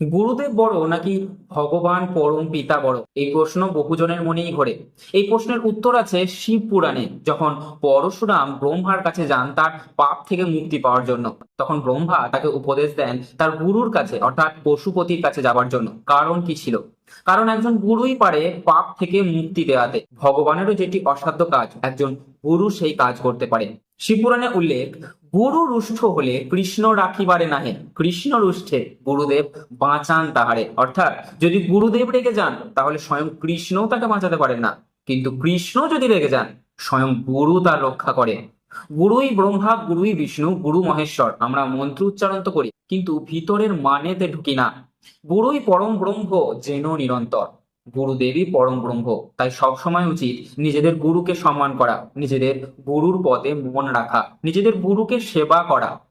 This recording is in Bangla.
গুরুদেব বড় নাকি ভগবান পরম পিতা বড়? এই প্রশ্ন বহুজনের মনেই ঘোরে। এই প্রশ্নের উত্তর আছে শিব পুরাণে, যখন পরশুরাম ব্রহ্মার কাছে যান তার পাপ থেকে মুক্তি পাওয়ার জন্য। তখন ব্রহ্মা তাকে উপদেশ দেন তার গুরুর কাছে, অর্থাৎ পশুপতির কাছে যাবার জন্য। কারণ কি ছিল? কারণ একজন গুরুই পারে পাপ থেকে মুক্তি দেওয়াতে ভগবানেরও যেটি অসাধ্য কাজ, একজন গুরু সেই কাজ করতে পারে। শিবপুরাণে উল্লেখ, গুরু রুষ্ট হলে কৃষ্ণ রাখিবারে নাহে, কৃষ্ণ রুষ্টে গুরুদেব বাঁচান তাহারে। অর্থাৎ, যদি গুরুদেব রেগে যান, তাহলে স্বয়ং কৃষ্ণও তাকে বাঁচাতে পারেন না। কিন্তু কৃষ্ণ যদি রেগে যান, স্বয়ং গুরু তার রক্ষা করে। গুরুই ব্রহ্মা, গুরুই বিষ্ণু, গুরু মহেশ্বর, আমরা মন্ত্র উচ্চারণ তো করি, কিন্তু ভিতরের মানেতে ঢুকি না। গুরুই পরম ব্রহ্ম যেন নিরন্তর। গুরুদেবই পরম ব্রহ্ম। তাই সবসময় উচিত নিজেদের গুরুকে সম্মান করা, নিজেদের গুরুর পদে মন রাখা, নিজেদের গুরুকে সেবা করা।